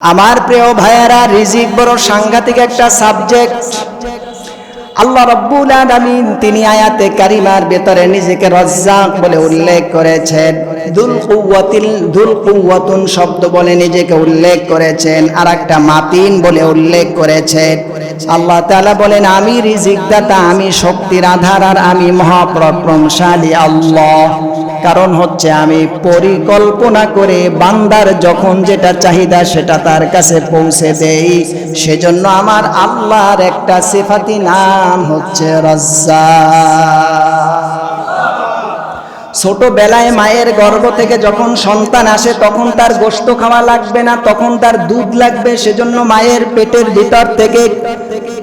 আমার প্রিয় ভাইয়ারা, রিজিক বড় সাংঘাতিক একটা সাবজেক্ট আল্লাহ রব্বুল আলামিন তিনি আয়াতে কারিমার ভেতরে নিজেকে রজ্জাক বলে উল্লেখ করেছেন। দুল কুওয়াতিল, দুল কুওয়াতুন শব্দ বলে নিজেকে উল্লেখ করেছেন। আর একটা মাতিন বলে উল্লেখ করেছেন। আল্লাহ তাআলা বলেন, আমি রিজিক দাতা আমি শক্তির আধার আর আমি মহাপরাক্রমশালী আল্লাহ। কারণ হচ্ছে আমি পরিকল্পনা করে বান্দার যখন যেটা চাহিদা সেটা তার কাছে পৌঁছে দেই। সেজন্য আমার আল্লাহর একটা সিফাতি নাম হচ্ছে রজ্জা ছোটবেলায় মায়ের গর্ভ থেকে যখন সন্তান আসে, তখন তার গোস্ত খাওয়া লাগবে না, তখন তার দুধ লাগবে। সেজন্য মায়ের পেটের ভিতর থেকে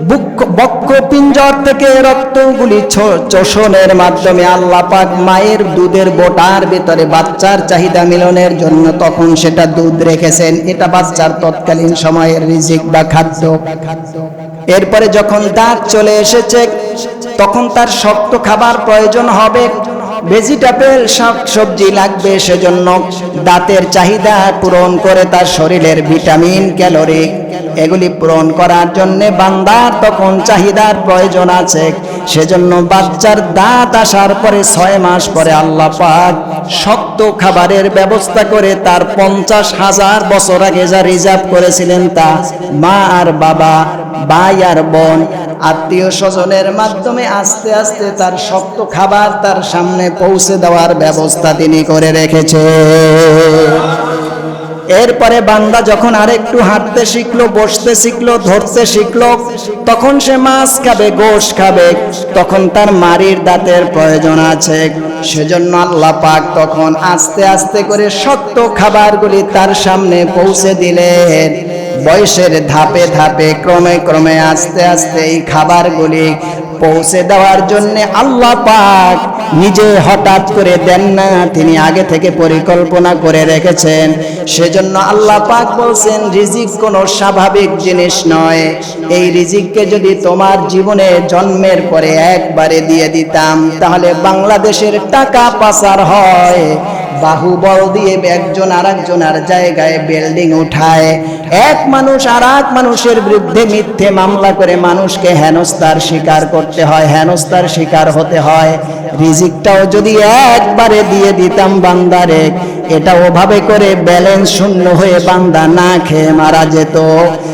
বক্ষ পিঞ্জর থেকে রক্তগুলি চোষণের মাধ্যমে আল্লাহ মায়ের দুধের বোটার ভিতরে বাচ্চার চাহিদা মিলনের জন্য তখন সেটা দুধ রেখেছেন। এটা বাচ্চার তৎকালীন সময়ের রিজিক বা খাদ্য। এরপরে যখন দাঁত চলে এসেছে, তখন তার শক্ত খাবার প্রয়োজন হবে। ভেজিটেবল, শাক সবজি লাগবে সেজন্য দাঁতের চাহিদা পূরণ করে তার শরীরের ভিটামিন, ক্যালোরি এগুলি পূরণ করার জন্য বান্দার তখন চাহিদার প্রয়োজন আছে। সেজন্য বাচ্চার দাঁত আসার পরে ছয় মাস পরে আল্লাহ পাক শক্ত খাবারের ব্যবস্থা করে তার পঞ্চাশ হাজার বছর আগে যা রিজার্ভ করেছিলেন তা মা আর বাবা, ভাই আর বোন, আত্মীয় স্বজনের মাধ্যমে আস্তে আস্তে তার শক্ত খাবার তার সামনে পৌঁছে দেওয়ার ব্যবস্থা তিনি করে রেখেছে। এরপরে বান্দা যখন আরেকটু হাঁটতে শিখলো, বসতে শিখলো, ধরতে শিখলো, তখন সে মাছ খাবে, গোশ খাবে। তখন তার মারির দাঁতের প্রয়োজন আছে। সেজন্য আল্লাহ পাক তখন আস্তে আস্তে করে শক্ত খাবারগুলি তার সামনে পৌঁছে দিলেন। বয়সের ধাপে ধাপে, ক্রমে ক্রমে আস্তে আস্তে এই খাবারগুলি পৌঁছে দেওয়ার জন্য আল্লাহ পাক নিজে হঠাৎ করে দেন না, তিনি আগে থেকে পরিকল্পনা করে রেখেছেন। সেজন্য আল্লাহ পাক বলছেন, রিজিক কোনো স্বাভাবিক জিনিস নয়। এই রিজিককে যদি তোমার জীবনে জন্মের পরে একবারে দিয়ে দিতাম, তাহলে বাংলাদেশের টাকা পাচার হয়। বাহুবল দিয়ে একজন আর একজনের জায়গায় বিল্ডিং উঠায়। এক মানুষ আর এক মানুষের বিরুদ্ধে মিথ্যে মামলা করে মানুষকে হেনস্তার শিকার করতে হয় হেনস্তার শিকার হতে হয়। রিজিকটাও যদি একবারে দিয়ে দিতাম বান্দারে এটা ওভাবে করে ব্যালেন্স শূন্য হয়ে বান্দা না খেয়ে মারা যেত।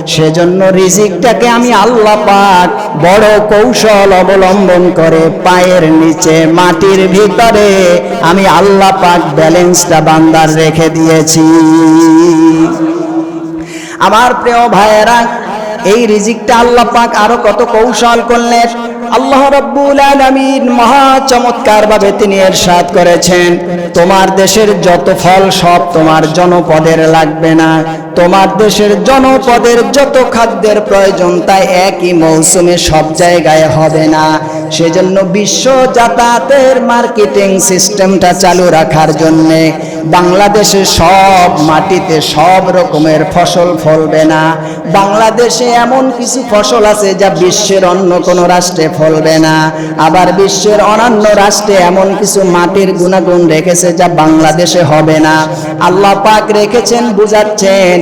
সেজন্য রিজিকটাকে আমি আল্লাহ পাক বড় কৌশল অবলম্বন করে পায়ের নিচে মাটির ভিতরে আমি আল্লাহ পাক ব্যালেন্সটা বান্দার রেখে দিয়েছি। আমার প্রিয় ভাইয়েরা, এই রিজিকটা আল্লাহ পাক আরও কত কৌশল করলেন আল্লাহ রাব্বুল আলামিন মহা চমৎকার ভাবে তিনি এরশাদ করেছেন। তোমার দেশের যত ফল সব তোমার জনপদের লাগবে না। তোমার দেশের জনপদের যত খাদ্যের প্রয়োজন তাই একই মৌসুমে সব জায়গায় হবে না। সেজন্য বিশ্ব যাতায়াতের মার্কেটিং সিস্টেমটা চালু রাখার জন্যে বাংলাদেশে সব মাটিতে সব রকমের ফসল ফলবে না। বাংলাদেশে এমন কিছু ফসল আছে যা বিশ্বের অন্য কোনো রাষ্ট্রে ফলবে না। আবার বিশ্বের অন্যান্য রাষ্ট্রে এমন কিছু মাটির গুণাগুণ রেখেছে যা বাংলাদেশে হবে না। আল্লাহ পাক রেখেছেন, বুঝাচ্ছেন,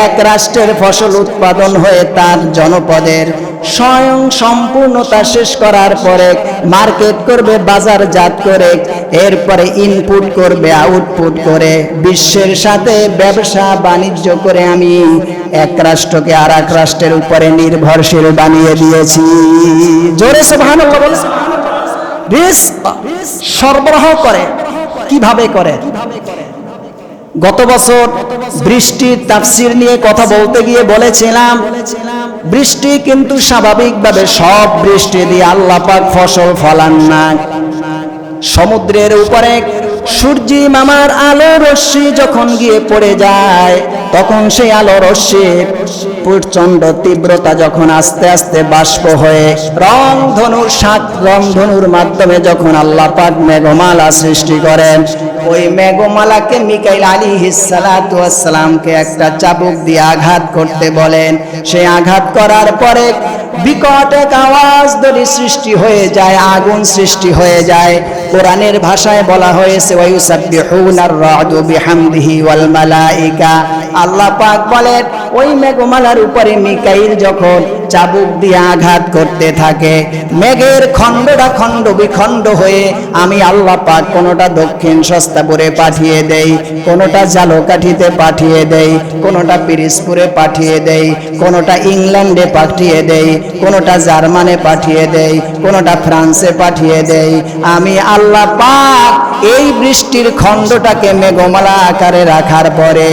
এক রাষ্ট্রের ফসল উৎপাদন হয়ে তার জনপদের স্বয়ং সম্পূর্ণতা শেষ করার পরে মার্কেট করবে, বাজারজাত করে, এরপরে ইনপুট করবে আউটপুট করে। বিশ্বের সাথে ব্যবসা বাণিজ্য করে আমি এক রাষ্ট্রকে আর এক রাষ্ট্রের উপরে নির্ভরশীল বানিয়ে দিয়েছি। জোরে সে ভালো সরবরাহ করে। কীভাবে করে? গত বছর বৃষ্টির তাফসির নিয়ে কথা বলতে গিয়ে বলেছিলাম, বৃষ্টি কিন্তু স্বাভাবিকভাবে সব বৃষ্টি দিয়ে আল্লাহ পাক ফসল ফলান না। সমুদ্রের উপরে সূর্যি মামার আলো রশ্মি যখন গিয়ে পড়ে যায়, তখন সেই আলো রশ্মি প্রচণ্ড তীব্রতা যখন আস্তে আস্তে বাষ্প হয়ে রং ধনুর সাত রং ধনুর মাধ্যমে যখন আল্লাহ পাক মেঘমালা সৃষ্টি করেন, ওই মেঘমালাকে মিকাইল আলী হিসালাতামকে একটা চাবুক দিয়ে আঘাত করতে বলেন। সেই আঘাত করার পরে বিকট এক আওয়াজ দলি সৃষ্টি হয়ে যায়, আগুন সৃষ্টি হয়ে যায়। কোরআনের ভাষায় বলা হয়েছে, ওয়ায়ুসাব্বিহুনার রাদু বিহামদিহি ওয়াল মালাইকা। আল্লাহ পাক বলেন, ওই মেঘমালার উপরে মিকাইল যখন চাবুক দিয়ে আঘাত করতে থাকে, মেঘের খণ্ডটা খণ্ড বিখণ্ড হয়ে আমি আল্লাহ পাক কোনোটা দক্ষিণ সস্তাপুরে পাঠিয়ে দেই, কোনোটা জালকাঠিতে পাঠিয়ে দেই, কোনোটা পিরিসপুরে পাঠিয়ে দেই, কোনোটা ইংল্যান্ডে পাঠিয়ে দেই, কোনোটা জার্মানে পাঠিয়ে দেই, কোনোটা ফ্রান্সে পাঠিয়ে দেই। আমি আল্লাহ পাক এই বৃষ্টির খণ্ডটাকে মেঘমালা আকারে রাখার পরে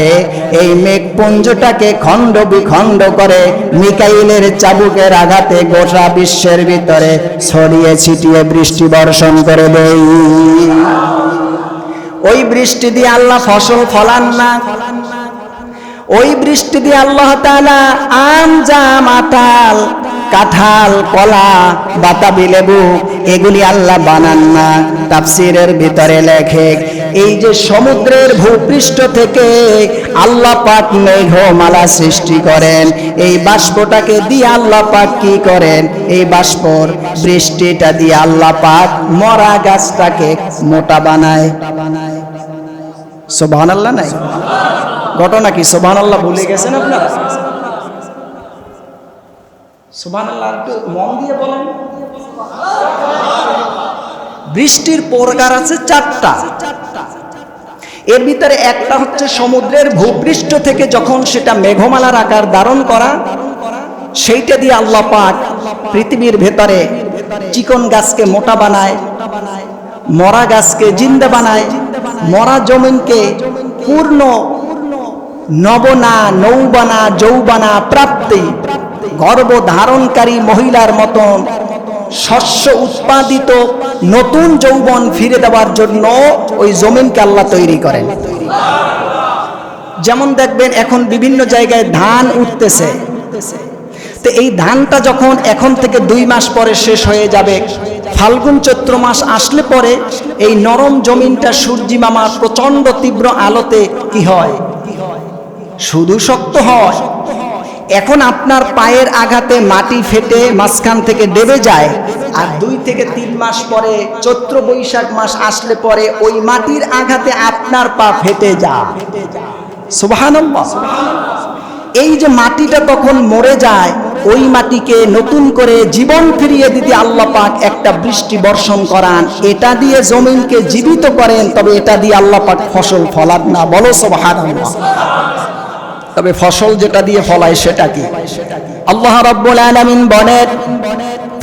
এই মেঘপুঞ্জটাকে খণ্ড বিখণ্ড করে মিকাইলের চাবুকের আঘাতে গোটা বিশ্বের ভিতরে ছড়িয়ে ছিটিয়ে বৃষ্টি বর্ষণ করে দেই ওই বৃষ্টি দিয়ে আল্লাহ ফসল ফলান না। ওই বৃষ্টি দিয়ে আল্লাহ তাআলা আম, জাম, আটাল কাঁঠাল, কলা, বাতাবি লেবু, এগুলি আল্লাহ বানান না। তাফসিরের ভিতরে লেখে, এই যে সমুদ্রের ভূপৃষ্ঠ থেকে আল্লাহ পাক মেঘমালা সৃষ্টি করেন, এই বাষ্পটাকে দিয়ে আল্লাহ পাক কি করেন? এই বাষ্পর বৃষ্টিটা দিয়ে আল্লাহ পাক মরা গাছটাকে মোটা বানায়। সুবহানাল্লাহ নাই? ঘটনা কি? সোবান আল্লাহ ভুলে গেছেন আপনারা? মন দিয়ে বলেন। বৃষ্টির প্রকার আছে চারটা। এর ভিতরে একটা হচ্ছে সমুদ্রের ভূপৃষ্ঠ থেকে যখন সেটা মেঘমালার আকার ধারণ করা, সেইটা দিয়ে আল্লাহ পাক পৃথিবীর ভেতরে চিকন গাছকে মোটা বানায়, মরা গাছকে জিন্দা বানায়, মরা জমিনকে পূর্ণ নবনা, নৌবানা, যৌবানা প্রাপ্তি গর্ভ ধারণকারী মহিলার মতন শস্য উৎপাদিত নতুন যৌবন ফিরে দেওয়ার জন্য ওই জমিনকে আল্লাহ তৈরি করেন। যেমন দেখবেন এখন বিভিন্ন জায়গায় ধান উঠতেছে। তো এই ধানটা যখন এখন থেকে দুই মাস পরে শেষ হয়ে যাবে, ফাল্গুন চৈত্র মাস আসলে পরে এই নরম জমিনটা সূর্যি মামার প্রচণ্ড তীব্র আলোতে কি হয়? শুধু শক্ত হয়। এখন আপনার পায়ের আঘাতে মাটি ফেটে মাঝখান থেকে ডেবে যায়, আর দুই থেকে তিন মাস পরে, চৈত্র বৈশাখ মাস আসলে পরে ওই মাটির আঘাতে আপনার পা ফেটে সুবহানাল্লাহ। এই যে মাটিটা তখন মরে যায়, ওই মাটিকে নতুন করে জীবন ফিরিয়ে দিতে আল্লাহ পাক একটা বৃষ্টি বর্ষণ করান। এটা দিয়ে জমিনকে জীবিত করেন, তবে এটা দিয়ে আল্লাহ পাক ফসল ফলান না। বলো সুবহানাল্লাহ। তবে ফসল যেটা দিয়ে ফলায় সেটা কি? আল্লাহ রব্বুল আলামিন বলেন,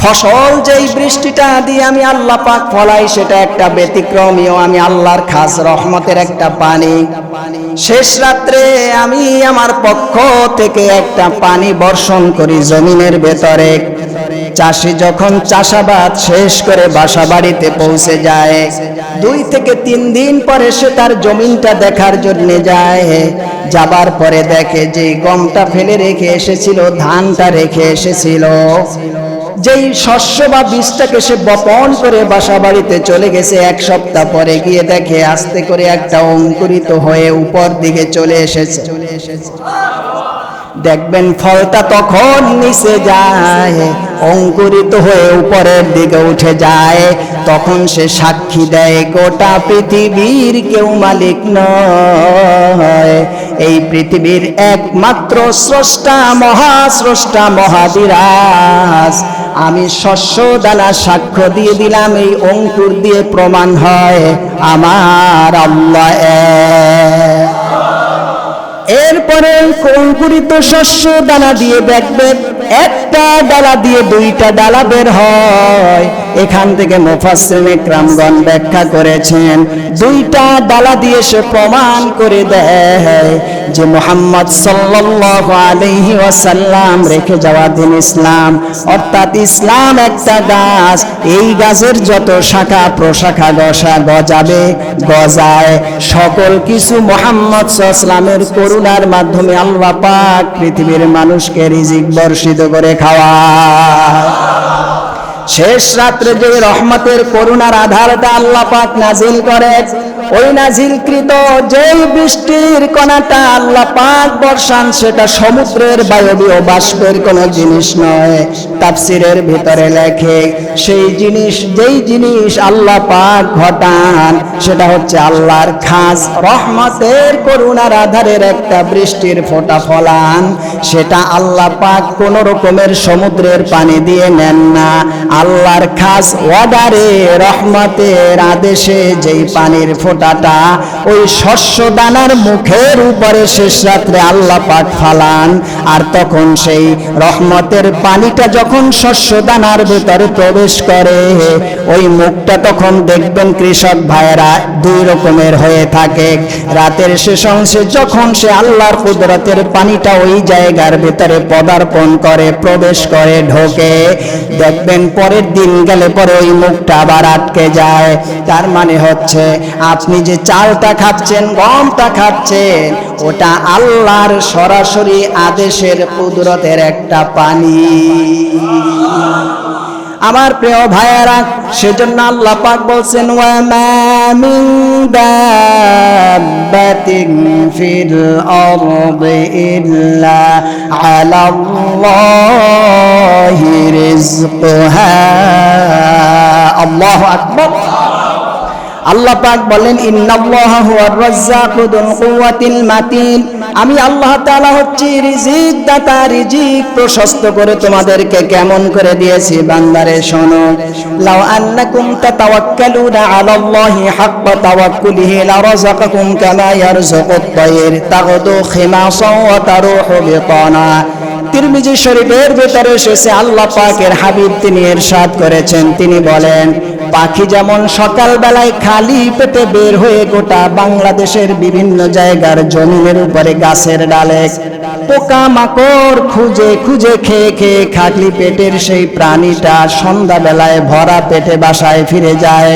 ফসল যেই বৃষ্টিটা দিয়ে আমি আল্লাহ পাক ফলাই সেটা একটা ব্যতিক্রমীয়, আমি আল্লাহর খাস রহমতের একটা পানি। শেষ রাত্রে আমি আমার পক্ষ থেকে একটা পানি বর্ষণ করি জমিনের ভেতরে। চাষি যখন চাষাবাদ শেষ করে বাসা বাড়িতে পৌঁছে যায়, দুই থেকে তিন দিন পরে সে তার জমিনটা দেখার জন্য যায়। যাবার পরে দেখে যে গমটা ফেলে রেখে এসেছিল, ধানটা রেখে এসেছিল। যেই শস্য বা বীজটাকে সে বপন করে বাসা বাড়িতে চলে গেছে, এক সপ্তাহ পরে গিয়ে দেখে আস্তে করে একটা অঙ্কুরিত হয়ে উপর দিকে চলে এসেছে। চলে এসেছে দেখবেন ফলটা তখন নিচে যায়। অঙ্কুরিত হয়ে উপরের দিকে উঠে যায়। তখন সে সাক্ষী দেয়, গোটা পৃথিবীর কেউ মালিক নয়। এই পৃথিবীর একমাত্র স্রষ্টা, মহাস্রষ্টা, মহাবিরাজ। আমি শস্য দানা সাক্ষ্য দিয়ে দিলাম, এই অঙ্কুর দিয়ে প্রমাণ হয় আমার আল্লাহ। এরপরে অঙ্কুরিত শস্য দানা দিয়ে দেখবেন একটা ডালা দিয়ে দুইটা ডালা বের হয়। এখান থেকে মুফাসসির ক্রামগণ ব্যাখ্যা করেছেন, দুইটা ডালা দিয়ে সে প্রমাণ করে দেয় যে মোহাম্মদ সাল্লাল্লাহু আলাইহি ওয়াসাল্লাম রেখে যাওয়া দিন ইসলাম, অর্থাৎ ইসলাম একটা গাছ, এই গাছের যত শাখা প্রশাখা গসা গজাবে, গজায়। সকল কিছু মোহাম্মদ সাল্লামের করুণার মাধ্যমে আল্লাহ পাক পৃথিবীর মানুষকে রিজিক বর্ষিত করে খাওয়া। শেষ রাত্রে যে রহমতের করুণার আধারটা আল্লাহ পাক নাজিল করে ওই নাজিলকৃত যেই বৃষ্টির কণাটা আল্লাহ পাক বর্ষান, সেটা সমুদ্রের বায়বীয় বাষ্পের কোনো জিনিস নয়। তাফসিরের ভিতরে লেখে, সেই জিনিস, যেই জিনিস আল্লাহ পাক ঘটান, সেটা হচ্ছে আল্লাহর খাস রহমতের করুণার আধারের একটা বৃষ্টির ফোঁটা ফলান। সেটা আল্লাহ পাক কোন রকমের সমুদ্রের পানি দিয়ে নেন না। আল্লাহর খাস ওয়াদারে রহমতের আদেশে যেই পানির ফোঁটাটা ওই শস্য দানার মুখের উপরে শেষ রাত্রে আল্লাহ পাক ফালান। আর তখন সেই রহমতের পানিটা যখন শস্য দানার ভিতরে প্রবেশ করে, ওই মুখটা তখন দেখবেন কৃষক ভাইয়েরা দুই রকমের হয়ে থাকে। রাতের শেষ অংশে যখন সে আল্লাহর কুদরতের পানিটা ওই জায়গার ভিতরে পদার্পণ করে, প্রবেশ করে, ঢোকে, দেখবেন পরের দিন গেলে পরে ওই মুখটা আবার আটকে যায়। তার মানে হচ্ছে আপনি যে চালটা খাচ্ছেন, গমটা খাচ্ছেন, ওটা আল্লাহর সরাসরি আদেশের কুদরতের একটা পানি। আমার প্রিয় ভাইয়েরা, সেজন্য আল্লাহ পাক বলছেন ওয়া মা মিন দাব্বাতিন ফিল আরদি ইল্লা আলাল্লাহি রিজকুহা আল্লাহু আকবার। আল্লাহ পাক বলেন আমি আল্লাহ তাআলা হচ্ছি রিজিক দাতা রিজিক প্রশস্ত করে তোমাদেরকে কেমন করে দিয়েছি, বান্দারে শোনো। লাউ আন্নাকুম তাতাওয়াক্কালুনা আলাল্লাহি হাক্কা তাওয়াক্কুলিহি লারাযাকাকুম কামা ইয়ারযুকুত তায়র তাগদু খিমাসাও ওয়া তারুহু বিতানা। তিরমিজি শরীফের ভিতরে এসেছে, আল্লাহ পাকের হাবিব তিনি এরশাদ করেছেন। তিনি বলেন পাখি যেমন সকাল বেলায় খালি পেটে বের হয়ে গোটা বাংলাদেশের বিভিন্ন জায়গার জমিনের উপরে গাছের ডালে পোকা মাকড় খুঁজে খুঁজে খেয়ে খেয়ে খাটলি পেটের সেই প্রাণীটা সন্ধ্যা বেলায় ভরা পেটে বাসায় ফিরে যায়।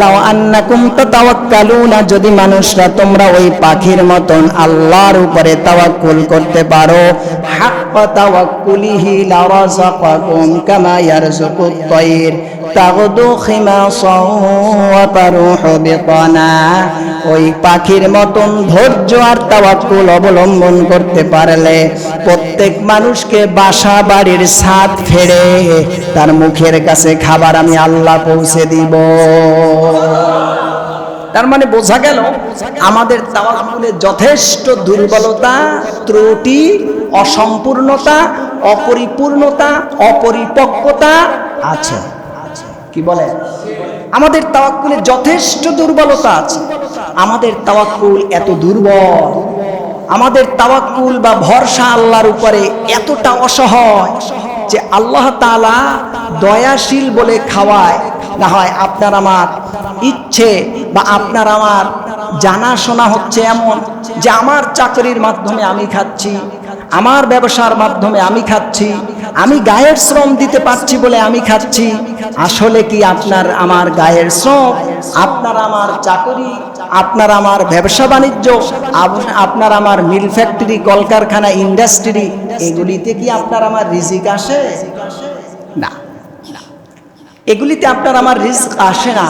লাও আন্না আন্নাকুম তাওয়াক্কালুনা যদি মানুষরা তোমরা ওই পাখির মতন আল্লাহর উপরে তাওয়াক্কুল করতে পারো। হাক্কা তাওয়াক্কুলিহি লারাযাকাকুম কামা ইয়ারযুকুত তায়র তাগদু খিমাসাও ওয়া ওই পাখির মতন ধৈর্য আর তাওয়াক্কুল অবলম্বন করতে পারলে প্রত্যেক মানুষকে বাসা বাড়ির ছাদ ফেড়ে তার মুখের কাছে খাবার আমি আল্লাহ পৌঁছে দিব। তার মানে বোঝা গেল, আমাদের তাওয়াক্কুলের যথেষ্ট দুর্বলতা, ত্রুটি, অসম্পূর্ণতা, অপরিপূর্ণতা, অপরিপক্কতা আছে। কি বলে? আমাদের তাওয়াক্কুলের যথেষ্ট দুর্বলতা আছে। আমাদের তাওয়াক্কুল এত দুর্বল। আমাদের তাওয়াক্কুল বা ভরসা আল্লাহর উপরে এতটা অসহায় যে আল্লাহ তাআলা দয়াশীল বলে খাওয়ায়। না হয় আপনার আমার ইচ্ছে বা আপনার আমার জানাশোনা হচ্ছে এমন যে আমার চাকরির মাধ্যমে আমি খাচ্ছি, আমার ব্যবসার মাধ্যমে আমি খাচ্ছি আমি গায়ের শ্রম দিতে পারছি বলে আমি খাচ্ছি। আসলে কি আপনার আমার গায়ের শ্রম? আপনার আমার চাকরি, আপনার আমার ব্যবসা বাণিজ্য আপনার আমার মিল ফ্যাক্টরি, কলকারখানা ইন্ডাস্ট্রি, এগুলিতে কি আপনার আমার রিজিক আসে? না। এগুলিতে আপনার আমার রিস্ক আসে না।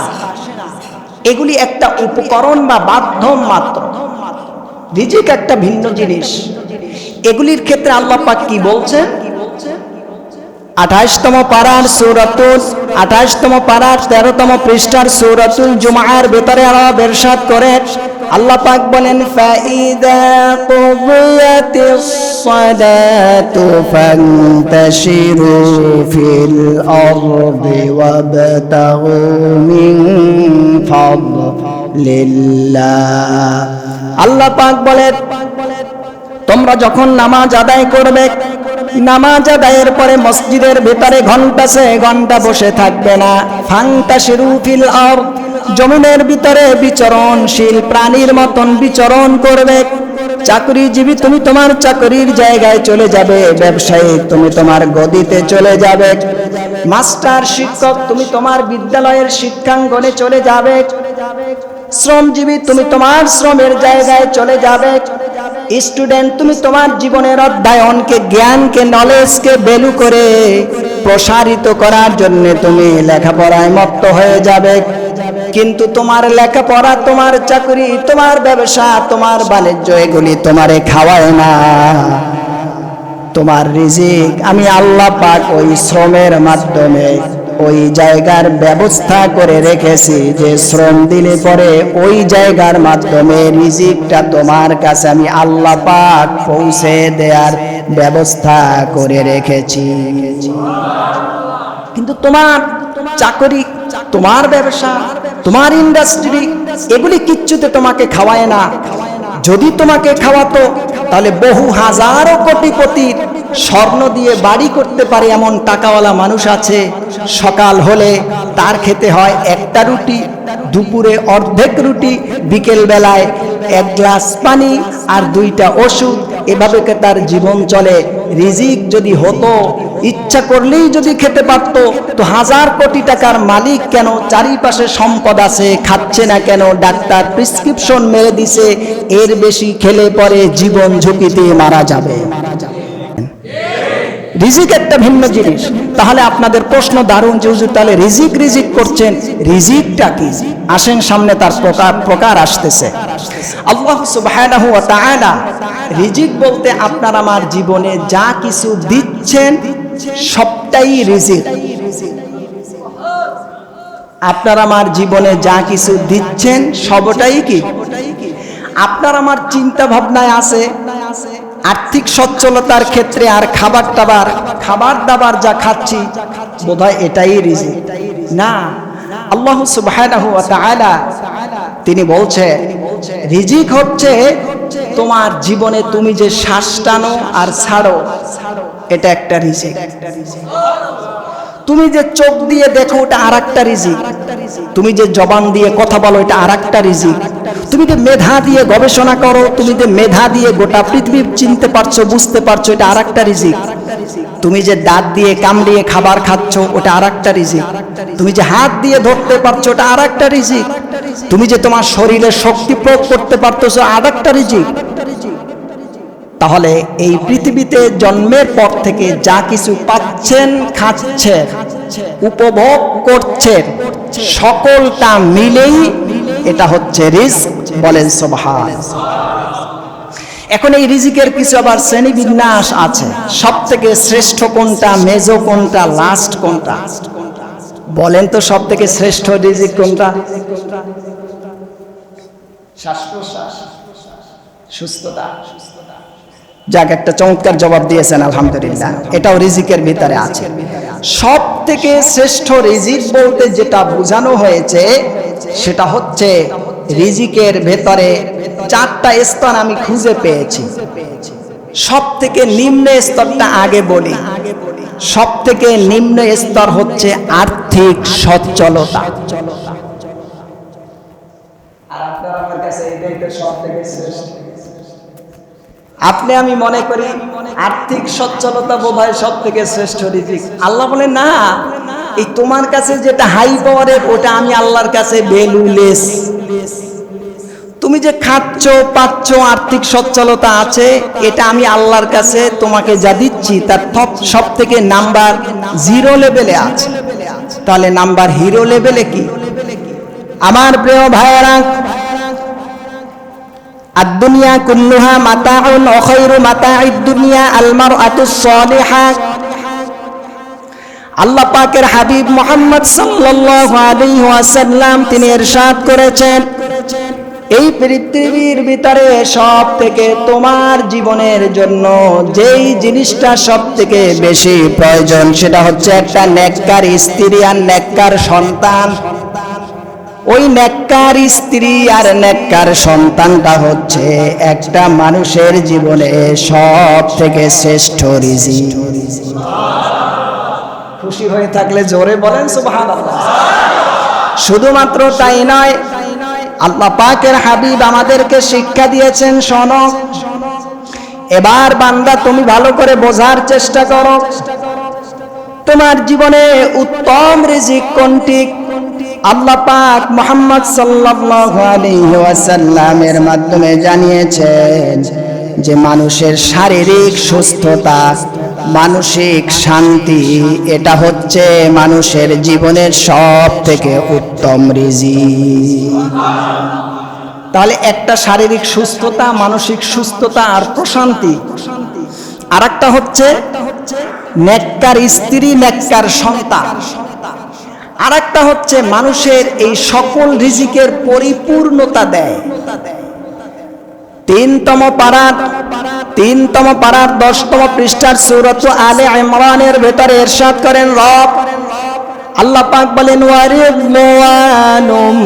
এগুলি একটা উপকরণ বা মাধ্যম মাত্র। রিজিক একটা ভিন্ন জিনিস। এগুলির ক্ষেত্রে আল্লাহ কি বলছেন? আঠাশতম পাড়ার সৌরাতুল, আঠাশতম পাড়ার তেরোতম পৃষ্ঠার সৌরাতুল জুমার ভেতরে আরও বেরসাদ করে আল্লাহ পাক বলেন, ফাইদা আল্লাহ পাক বলেন, তোমরা যখন নামাজ আদায় করবে নামাজ আদায়ের পরে মসজিদের ভিতরে ঘণ্টা সে ঘণ্টা বসে থাকবে না। ফাংটা শিরুফিল আর জমিনের ভিতরে বিচরণশীল প্রাণীর মতন বিচরণ করবে। চাকরিজীবী, তুমি তোমার চাকরির জায়গায় চলে যাবে, ব্যবসায়ী, তুমি তোমার গদিতে চলে যাবে। মাস্টার শিক্ষক, তুমি তোমার বিদ্যালয়ের শিক্ষাঙ্গনে চলে যাবে। শ্রমজীবী, তুমি তোমার শ্রমের জায়গায় চলে যাবে। স্টুডেন্ট, তুমি তোমার জীবনের অধ্যয়নকে, জ্ঞানকে নলেজকে বেলু করে প্রসারিত করার জন্য তুমি লেখাপড়ায় মত্ত হয়ে যাবে। কিন্তু তোমার লেখাপড়া, তোমার চাকরি, তোমার ব্যবসা, তোমার বাণিজ্য, এগুলি তোমারে খাওয়ায় না। তোমার রিজিক, আমি আল্লাহ পাক ওই শ্রমের মাধ্যমে ওই জায়গার ব্যবস্থা করে রেখেছি যে শ্রম দিলে পরে ওই জায়গার মাধ্যমে রিজিকটা তোমার কাছে আমি আল্লাহ পাক পৌঁছে দেওয়ার ব্যবস্থা করে রেখেছি। কিন্তু তোমার চাকরি, তোমার ব্যবসা, তোমার ইন্ডাস্ট্রি এগুলি কিচ্ছুতে তোমাকে খাওয়ায় না। যদি তোমাকে খাওয়াতো, তাহলে বহু হাজারো কোটিপতির স্বর্ণ দিয়ে বাড়ি করতে পারে এমন টাকাওয়ালা মানুষ আছে। সকাল হলে তার খেতে হয় একটা রুটি, দুপুরে অর্ধেক রুটি বিকেল বেলায় এক গ্লাস পানি আর দুইটা ওষুধ। এভাবে তার জীবন চলে। রিজিক যদি হতো, ইচ্ছা করলেই যদি খেতে পারত, তো হাজার কোটি টাকার মালিক কেন চারিপাশে সম্পদ আছে, খাচ্ছে না কেন? ডাক্তার প্রেসক্রিপশন মেরে দিছে, এর বেশি খেলে পরে জীবন ঝুঁকিতে মারা যাবে। রিজিক একটা ভিন্ন জিনিস। তাহলে আপনাদের প্রশ্ন দারুণ যে হুজুর, তাহলে রিজিক রিজিক করছেন, রিজিকটা কি? আসেন সামনে তার প্রকার প্রকার আসতেছে। আল্লাহ সুবহানাহু ওয়া তাআলা রিজিক বলতে আপনার আমার জীবনে যা কিছু দিচ্ছেন, সবটাই রিজিক। আপনার আমার জীবনে যা কিছু দিচ্ছেন, সবটাই কি? আপনার আমার চিন্তা ভাবনায় আছে, আর্থিক সচ্ছলতার ক্ষেত্রে আর খাবার টাবার খাবার দাবার যা খাচ্ছি, বোধহয় এটাই রিজিক। না, আল্লাহ তাআলা তিনি বলছে, রিজিক হচ্ছে তোমার জীবনে তুমি যে শ্বাস টানো আর ছাড়ো, এটা একটা রিজিক। তুমি যে চোখ দিয়ে দেখো, ওটা আর একটা রিজিক। তুমি যে জবান দিয়ে কথা বলো, এটা আর একটা রিজিক। তুমি যে মেধা দিয়ে গবেষণা করো, তুমি যে মেধা দিয়ে গোটা পৃথিবী চিনতে পারছ, বুঝতে পারছ, এটা আর একটা রিজিক। তুমি যে দাঁত দিয়ে কামড়িয়ে খাবার খাচ্ছ, ওটা আর একটা রিজিক। তুমি যে হাত দিয়ে ধরতে পারছ, ওটা আর একটা রিজিক। তুমি যে তোমার শরীরে শক্তি প্রয়োগ করতে পারতেছো আর একটা রিজিক। তাহলে এই পৃথিবীতে জন্মের পর থেকে যা কিছু পাচ্ছেন, খাচ্ছেন, উপভোগ করছেন, সকলটা মিলেই এটা হচ্ছে রিস্ক বলেন সোভান এখন এই রিজিকের কিছু আবার শ্রেণি বিন্যাস আছে। সব থেকে শ্রেষ্ঠ কোনটা, মেজো কোনটা লাস্ট কোনটা? বলেন তো সব থেকে শ্রেষ্ঠ রিজিক কোনটা? সুস্থতা। যাক, একটা চমৎকার জবাব দিয়েছেন, আলহামদুলিল্লাহ। এটাও রিজিকের ভিতরে আছে। সব থেকে শ্রেষ্ঠ রিজিক বলতে যেটা বোঝানো হয়েছে, সেটা হচ্ছে রিজিকের ভেতরে চারটা স্তর আমি খুঁজে পেয়েছি। সব থেকে নিম্ন স্তরটা আগে বলি। সব থেকে নিম্ন স্তর হচ্ছে আর্থিক সচ্ছলতা আর আপনার আমার কাছে এটাই তো সব থেকে শ্রেষ্ঠ আপনি আমি মনে করি আর্থিক সচ্ছলতা বোধ হয় সব থেকে শ্রেষ্ঠ রিজিক। আল্লাহ বলে, না, এই তোমার কাছে যেটা হাই পাওয়ারের ওটা আমি আল্লাহর কাছে ভ্যালুলেস তুমি যে খাচ্ছ, পাচ্ছ, আর্থিক সচ্ছলতা আছে, এটা আমি আল্লাহর কাছে তোমাকে যা দিচ্ছি, তার সব থেকে নাম্বার জিরো লেভেলে আছে। তাহলে নাম্বার হিরো লেভেলে কি? আমার প্রিয় ভাইয়েরা الدنيا كلها متاع وخير متاع الدنيا المرأة الصالحة আল্লাহ পাকের হাবিব মোহাম্মদ সাল্লাল্লাহু আলাইহি ওয়াসাল্লাম তিনি ইরশাদ করেছেন এই পৃথিবীর ভিতরে সব থেকে তোমার জীবনের জন্য যেই জিনিসটা সব থেকে বেশি প্রয়োজন সেটা হচ্ছে একটা নেককার স্ত্রী আর নেককার সন্তান ওই নেককার স্ত্রী আর নেককার সন্তানটা হচ্ছে একটা মানুষের জীবনে সব থেকে শ্রেষ্ঠ রিজি খুশি হয়ে থাকলে জোরে বলেন শুধুমাত্র তাই নয়, আল্লাহ পাকের হাবিব আমাদেরকে শিক্ষা দিয়েছেন, শোনো। এবার বান্দা তুমি ভালো করে বোঝার চেষ্টা করো। তোমার জীবনে উত্তম রিজিক কোনটি? আল্লাহ পাক মোহাম্মদ সাল্লাল্লাহু আলাইহি ওয়াসাল্লামের মাধ্যমে জানিয়েছেন যে মানুষের শারীরিক সুস্থতা, মানসিক শান্তি, এটা হচ্ছে মানুষের জীবনের সব থেকে উত্তম রিজি তাহলে একটা শারীরিক সুস্থতা, মানসিক সুস্থতা আর প্রশান্তি। আর একটা হচ্ছে নেককার স্ত্রী, নেককার সন্তান। আর একটা হচ্ছে মানুষের এই সকল রিজিকের পরিপূর্ণতা দেয়। তিনতম পাড়ার তিনতম পাড়ার দশতম পৃষ্ঠার সুরত আলে ইমরানের ভেতরে এরশাদ করেন রব। আল্লাহ পাক বলেন ওয়ারিদওয়ানুম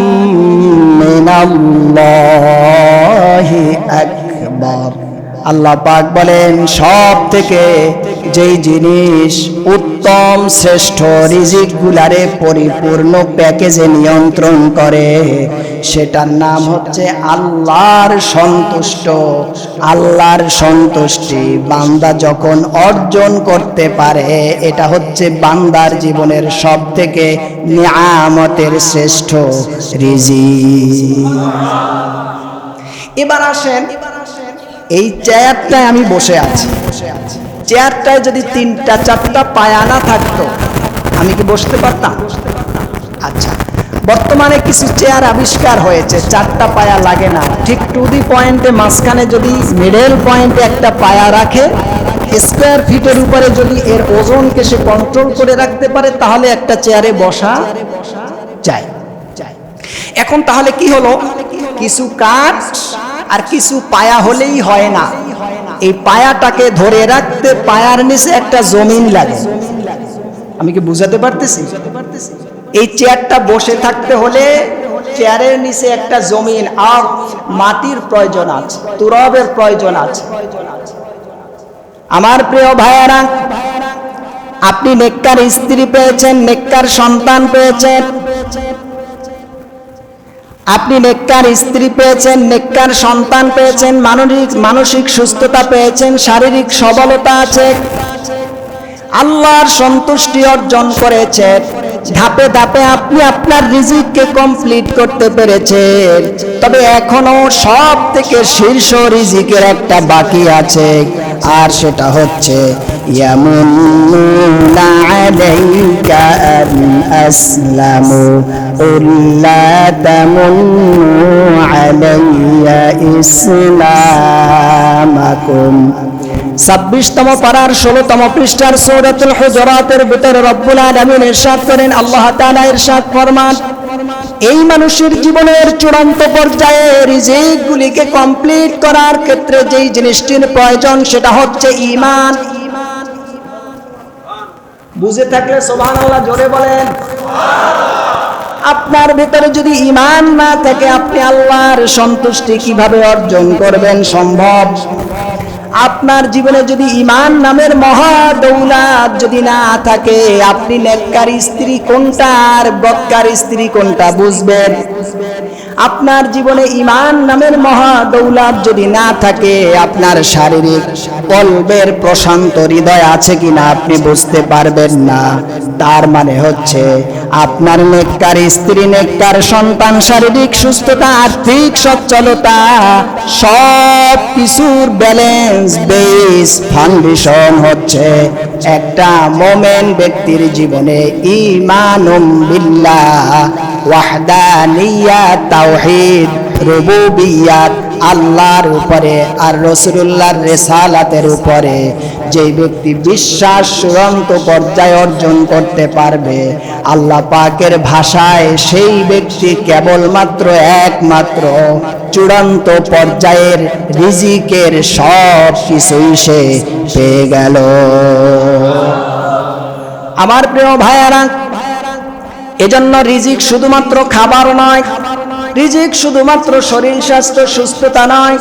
মিনাল্লাহি আকবার। আল্লাহ পাক বলেন সব থেকে যেই জিনিস উত্তম শ্রেষ্ঠ রিজিক গুলারে পরিপূর্ণ প্যাকেজে নিয়ন্ত্রণ করে, সেটার নাম হচ্ছে আল্লাহর সন্তুষ্ট। আল্লাহর সন্তুষ্টি বান্দা যখন অর্জন করতে পারে, এটা হচ্ছে বান্দার জীবনের সব থেকে নিয়ামতের শ্রেষ্ঠ রিজি এবার আসেন এই চেয়ারটায় আমি বসে আছি। চেয়ারটায় যদি তিনটা, চারটা পায়া না থাকতো, আমি কি বসতে পারতাম? আচ্ছা বর্তমানে কিছু চেয়ার আবিষ্কার হয়েছে, চারটা পায়া লাগে না। ঠিক টু দি পয়েন্টে মাঝখানে যদি মিডল পয়েন্টে একটা পায়া রাখে স্কোয়ার ফিটের উপরে যদি এর ওজনকে সে কন্ট্রোল করে রাখতে পারে, তাহলে একটা চেয়ারে বসা যায়। এখন তাহলে কি হলো? কিছু কাঠ আর কিছু পায়া হলেই হয় না। এই পায়াটাকে ধরে রাখতে পায়ার নিচে একটা জমিন লাগে। আমি কি বুঝাতে পারতেছি? এই চেয়ারটা বসে থাকতে হলে চেয়ারের নিচে একটা জমিন আর মাটির প্রয়োজন আছে, তুরবের প্রয়োজন আছে। আমার প্রিয় ভাইয়ারা, আপনি নেককার স্ত্রী পেয়েছেন, নেককার সন্তান পেয়েছেন। আপনি নেককার স্ত্রী পেয়েছেন, নেককার সন্তান পেয়েছেন মানসিক মানসিক সুস্থতা পেয়েছেন, শারীরিক সবলতা আছে। আল্লাহর সন্তুষ্টি অর্জন করেছেন ধাপে ধাপে আপনি আপনার রিজিককে কমপ্লিট করতে পেরেছেন। তবে এখনও সব থেকে শীর্ষ রিজিকের একটা বাকি আছে, আর সেটা হচ্ছে ইয়ামুন্নুনা আলাইকা আন আসলামু قل لا تمنوا علي إسلامكم ছাব্বিশতম পাড়ার ষোলতম পৃষ্ঠার সৌরাতুল হুজরাতের ভিতরে রব্বুল আলামিন ইরশাদ করেন আল্লাহ তাআলা ইরশাদ ফরমান এই মানুষের জীবনের চূড়ান্ত পর্যায়ে রিজিকগুলিকে কমপ্লিট করার ক্ষেত্রে যেই জিনিসটির প্রয়োজন সেটা হচ্ছে ঈমান বুঝে থাকলে সুবহানাল্লাহ জোরে বলেন। আপনার ভিতরে যদি ইমান না থাকে, আপনি আল্লাহর সন্তুষ্টি কীভাবে অর্জন করবেন সম্ভব? আপনার জীবনে যদি ইমান নামের মহা দৌলাত যদি না থাকে, আপনি নেককার স্ত্রী কোনটা আর বৎকার স্ত্রী কোনটা বুঝবেন? আপনার জীবনে ইমান নামের মহা দৌলাত যদি না থাকে, আপনার শারীরিক কল্পের প্রশান্ত হৃদয় আছে কিনা আপনি বুঝতে পারবেন না। তার মানে হচ্ছে, আপনার নেককার স্ত্রী, নেককার সন্তান, শারীরিক সুস্থতা, আর্থিক সচ্ছলতা, সব কিছুর ব্যালেন্স বেস ফাউন্ডেশন হচ্ছে একটা মোমেন ব্যক্তির জীবনে ইমানুম বিল্লাহ। ওয়াহদানিয়াত তাওহীদ, রুবুবিয়াত আল্লাহর উপরে আর রসুল্লাহর রেসালাতের উপরে। যে ব্যক্তি বিশ্বাস, চূড়ান্ত পর্যায়ে অর্জন করতে পারবে, আল্লাহ পাকের ভাষায় সেই ব্যক্তি কেবলমাত্র একমাত্র। চূড়ান্ত পর্যায়ের রিজিকের সব কিছুই সে পেয়ে গেল। আমার প্রিয় ভাইয়ারা এজন্য রিজিক শুধুমাত্র খাবার নয়, রিজিক শুধুমাত্র শরীর স্বাস্থ্য, সুস্থতা নয়,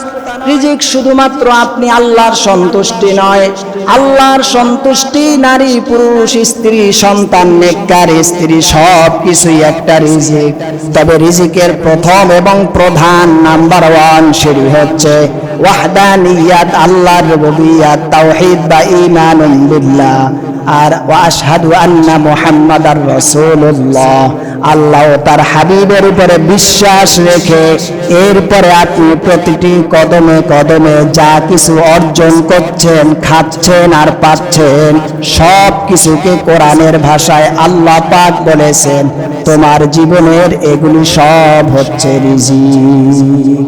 রিজিক শুধুমাত্র আপনি আল্লাহর সন্তুষ্টি নয়। আল্লাহর সন্তুষ্টি নারী, পুরুষ, স্ত্রী, সন্তান, নেককার, স্ত্রী, সব কিছুই একটা রিজিক। তবে রিজিকের প্রথম এবং প্রধান নাম্বার ওয়ান সিঁড়ি হচ্ছে ওয়াহদানিয়াত, আল্লাহর রুবুবিয়াত, তাওহীদ বা ঈমানুন আর ওয়াশহাদু আন্না মুহাম্মাদার রাসূলুল্লাহ। আল্লাহ তার হাবিবের উপরে বিশ্বাস রেখে এরপরে আপনি প্রতিটি কদমে কদমে যা কিছু অর্জন করছেন, খাচ্ছেন আর পাচ্ছেন, সব কিছুকে কোরআনের ভাষায় আল্লাহ পাক বলেছেন, তোমার জীবনের এগুলি সব হচ্ছে রিজিক।